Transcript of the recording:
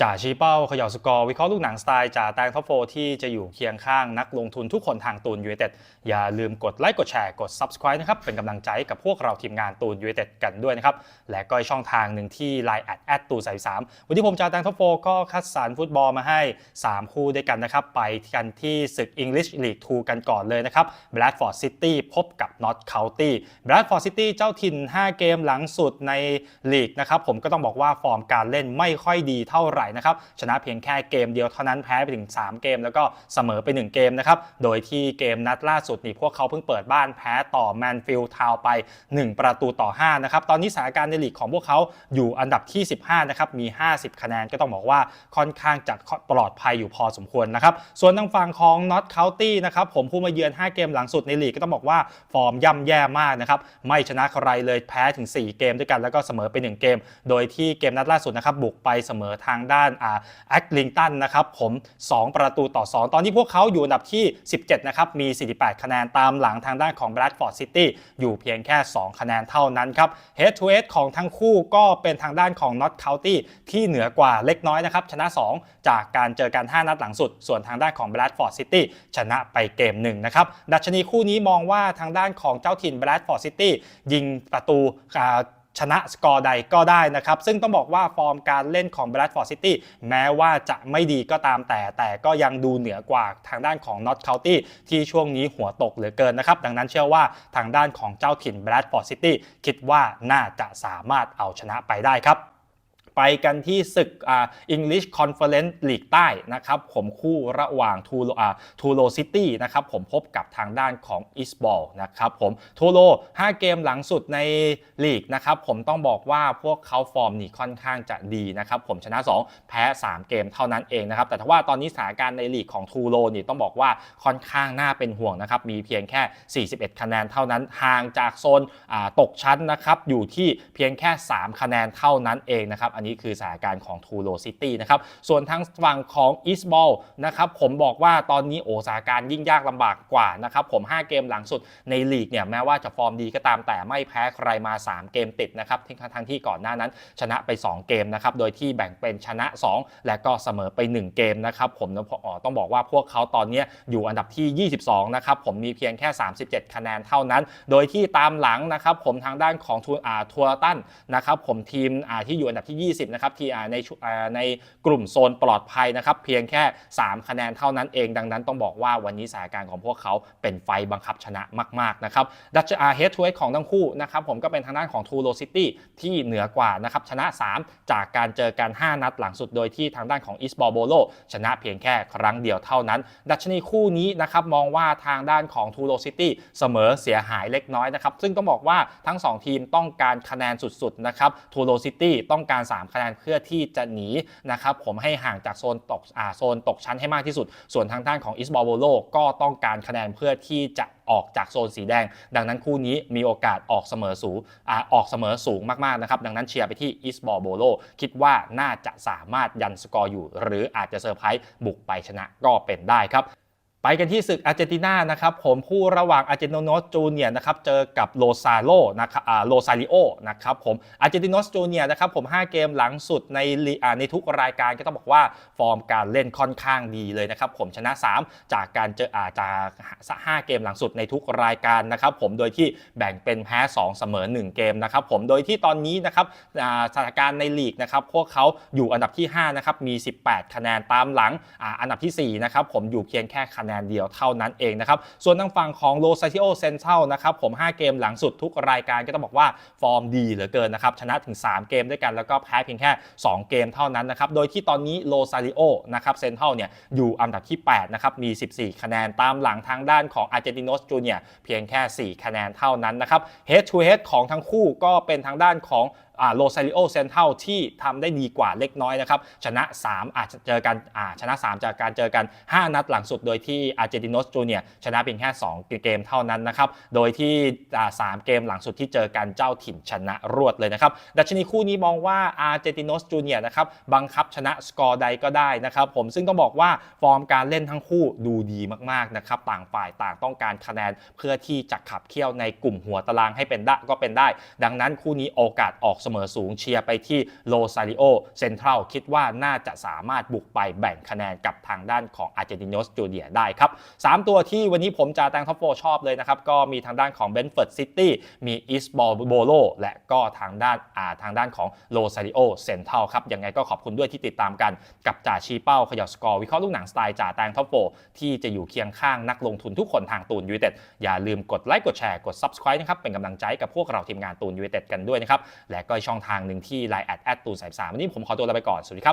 จ่าชี้เป้าเขย่าสกอร์วิเคราะห์ลูกหนังสไตล์จ่าแตงท็อปโฟที่จะอยู่เคียงข้างนักลงทุนทุกคนทางตูนยู i เต็ดอย่าลืมกดไลค์กดแชร์กด Subscribe นะครับ เป็นกำลังใจกับพวกเราทีมงานตูนยู i เต็ดกันด้วยนะครับ และก็อีกช่องทางหนึ่งที่ Line แอดแอดตูนสายสามวันนี้ผมจ่าแตงท็อปโฟก็คัดสรรฟุตบอลมาให้ 3 คู่ด้วยกันนะครับ ไปกันที่ศึก English League 2 กันก่อนเลยนะครับ Bradford City พบกับ North County Bradford City เจ้าถิ่น 5 เกมหลังสุดในลีกนะครับผมก็ต้องบอกว่าฟอร์มการเล่นไม่ค่อยดีเท่าไหร่นะครับชนะเพียงแค่เกมเดียวเท่านั้นแพ้ไปถึง 3 เกม แล้วก็เสมอไป 1 เกมนะครับโดยที่เกมนัดล่าสุดนี่พวกเขาเพิ่งเปิดบ้านแพ้ต่อแมนฟิลด์ทาวไป 1 ประตูต่อ5นะครับตอนนี้สถานการณ์ในลีกของพวกเขาอยู่อันดับที่ 15นะครับมี 50 คะแนนก็ต้องบอกว่าค่อนข้างจะปลอดภัยอยู่พอสมควรนะครับส่วนทางฝั่งของ Not County นะครับผมผู้มาเยือน 5 เกมหลังสุดในลีกก็ต้องบอกว่าฟอร์มย่ำแย่มากนะครับไม่ชนะใครเลยแพ้ถึง 4 เกมด้วยกันแล้วก็เสมอไป 1 เกม โดยที่เกมนัดล่าสุดนะครับบุกไปเสมอทางด้านอ่าแอคลิงตันนะครับผม 2 ประตูต่อ 2 ตอนนี้พวกเขาอยู่อันดับที่ 17 นะครับ มี 48 คะแนนตามหลังทางด้านของ Bradford City อยู่เพียงแค่ 2 คะแนนเท่านั้นครับ Head to Head ของทั้งคู่ก็เป็นทางด้านของ Not County ที่เหนือกว่าเล็กน้อยนะครับชนะ 2 จากการเจอกัน 5 นัดหลังสุด ส่วนทางด้านของ Bradford City ชนะไปเกมหนึ่งนะครับดัชนีคู่นี้มองว่าทางด้านของเจ้าถิ่น Bradford City ยิงประตูอ่า ชนะสกอร์ใดก็ได้นะครับ ซึ่งต้องบอกว่าฟอร์มการเล่นของ Bradford City แม้ว่าจะไม่ดีก็ตามแต่ แต่ก็ยังดูเหนือกว่าทางด้านของ North County ที่ช่วงนี้หัวตกเหลือเกินนะครับ ดังนั้นเชื่อว่าทางด้านของเจ้าถิ่น Bradford City คิดว่าน่าจะสามารถเอาชนะไปได้ครับ ไปกันที่ศึกอ่า English Conference League ใต้นะครับผมคู่ระหว่างทูโรอ่าทูโรซิตี้นะครับผมพบกับทางด้านของอิสบอลนะครับผมทูโร5เกมหลังสุดในลีกนะครับผมต้องบอกว่าพวกเขาฟอร์มนี่ค่อนข้างจะดีนะครับผมชนะ 2 แพ้ 3 เกมเท่านั้นเองนะครับแต่ถ้าว่าตอนนี้สถานการณ์ในลีกของทูโรนี่ต้องบอกว่าค่อนข้างน่าเป็นห่วงนะครับมีเพียงแค่ 41 คะแนนเท่านั้นห่างจากโซนอ่าตกชั้นนะครับอยู่ที่เพียงแค่ 3 คะแนนเท่านั้นเองนะครับอันนี้คือสถานการณ์ของทูโรซิตี้นะครับ ส่วนทางฝั่งของอีสบอลนะครับผมบอกว่าตอนนี้โอสถานการณ์ยิ่งยากลำบากกว่านะครับผม 5 เกมหลังสุดในลีกเนี่ยแม้ว่าจะฟอร์มดีก็ตามแต่ไม่แพ้ใครมา 3 เกมติดนะครับทั้งทั้งที่ก่อนหน้านั้นชนะไป 2 เกมนะครับโดยที่แบ่งเป็นชนะ 2 และก็เสมอไป 1 เกมนะครับผมต้องบอกว่าพวกเขาตอนนี้อยู่อันดับที่ 22 นะครับผมมีเพียงแค่ 37 คะแนนเท่านั้น โดยที่ตามหลังนะครับผมทางด้านของทัวอ่าทัวตันนะครับผมทีมที่อยู่อันดับที่20 นะครับที่อ่าในในกลุ่มโซนปลอดภัยนะครับ เพียงแค่ 3 คะแนนเท่านั้นเอง ดังนั้นต้องบอกว่าวันนี้สถานการณ์ของพวกเขาเป็นไฟบังคับชนะมาก ๆ นะครับดัชอาร์เฮดทูเของทั้งคู่นะครับผมก็เป็นทางด้านของทูโรซิตี้ที่เหนือกว่านะครับชนะ 3 จากการเจอกัน 5 นัดหลังสุดโดยที่ทางด้านของอิสบอลโบโลชนะเพียงแค่ครั้งเดียวเท่านั้น ดัชนีคู่นี้นะครับมองว่าทางด้านของทูโรซิตี้เสมอเสียหายเล็กน้อยนะครับซึ่งต้องบอกว่าทั้ง 2 ทีมต้องการคะแนนสุดๆนะครับทูโรซิตี้ต้องการ3คะแนนเพื่อที่จะหนีนะครับผมให้ห่างจากโซนตกอ่าโซนตกชั้นให้มากที่สุด ส่วนทางด้านของอิสบอลโบโลก็ต้องการคะแนนเพื่อที่จะออกจากโซนสีแดง ดังนั้นคู่นี้มีโอกาสออกเสมอสูงอออกเสมอสูงมากๆนะครับ ดังนั้นเชียร์ไปที่อิสบอลโบโลคิดว่าน่าจะสามารถยันสกอร์อยู่ หรืออาจจะเซอร์ไพรส์บุกไปชนะก็เป็นได้ครับ ไปกันที่ศึกอาร์เจนตินานะครับผมคู่ระหว่างอาร์เจนติโนสจูเนียนะครับเจอกับโลซาโลนะครับโลซาริโอนะครับผมอาร์เจนติโนสจูเนียนะครับผม 5 เกมหลังสุดในในทุกรายการก็ต้องบอกว่าฟอร์มการเล่นค่อนข้างดีเลยนะครับผมชนะ 3 จากการเจออาจาก5เกมหลังสุดในทุกรายการนะครับผมโดยที่แบ่งเป็นแพ้ 2 เสมอ 1 เกมนะครับผมโดยที่ตอนนี้นะครับสถานการณ์ในลีกนะครับพวกเขาอยู่อันดับที่5นะครับมี 18 คะแนนตามหลังออันดับที่4นะครับผมอยู่เพียงแค่คะแนนเดียวเท่านั้นเองนะครับ ส่วนทางฝั่งของโลซา t ิโอเซนเทลนะครับผม 5 เกมหลังสุดทุกรายการก็ต้องบอกว่าฟอร์มดีเหลือเกินนะครับ ชนะถึง 3 เกมด้วยกันแล้วก็แพ้เพียงแค่ 2 เกมเท่านั้นนะครับ โดยที่ตอนนี้โลซา t ิโอนะครับเซนเทลเนี่ยอยู่อันดับที่ 8 นะครับ มี 14 คะแนนตามหลังทางด้านของอาร์เจนติโนสจูเนียเพียงแค่ 4 คะแนนเท่านั้นนะครับ Head to Head ของทั้งคู่ก็เป็นทางด้านของโลซาริโอเซนเทลที่ทำได้ดีกว่าเล็กน้อยนะครับ ชนะ 3 อาจจะเจอกันชนะ 3 จากการเจอกัน 5 นัดหลังสุดโดยที่อาร์เจนติโนสจูเนียชนะเพียงแค่ 2 เกมเท่านั้นนะครับ โดยที่ 3 เกมหลังสุดที่เจอกันเจ้าถิ่นชนะรวดเลยนะครับ ดัชนีคู่นี้มองว่าอาร์เจนติโนสจูเนียนะครับบังคับชนะสกอร์ใดก็ได้นะครับผมซึ่งต้องบอกว่าฟอร์มการเล่นทั้งคู่ดูดีมากๆนะครับต่างฝ่ายต่างต้องการคะแนนเพื่อที่จะขับเคี่ยวในกลุ่มหัวตารางให้เป็นได้ก็เป็นได้ ดังนั้นคู่นี้โอกาสออกเสมอสูงเชียร์ไปที่โลซาริโอเซ็นทรัลคิดว่าน่าจะสามารถบุกไปแบ่งคะแนนกับทางด้านของอาร์เจนติน s สจูเนียได้ครับ3ตัวที่วันนี้ผมจะแตงท็อปโฟชอบเลยนะครับ ก็มีทางด้านของเบนฟอร์ดซิตี้มีอิสบอลโบโลและก็ทางด้านอาทางด้านของโลซาริโอเซ็นทรัลครับยังไงก็ขอบคุณด้วยที่ติดตามกันกับจ่าชีเป้าขย่าสกอร์วิเคราะห์ลูกหนังสไตล์จ่าแตงท็อปโฟที่จะอยู่เคียงข้างนักลงทุนทุกคนทางตูนยูเต็ดอย่าลืมกดไลค์กดแชร์กด subscribe นะครับเป็นกำลังใจกับพวกเราทีมงานตูนยูเต็ดกันด้วยนะครับและก็กช่องทางหนึ่งที่ไลน์แอดแอดตูนสายสามวันนี้ผมขอตัวลาไปก่อน สวัสดีครับ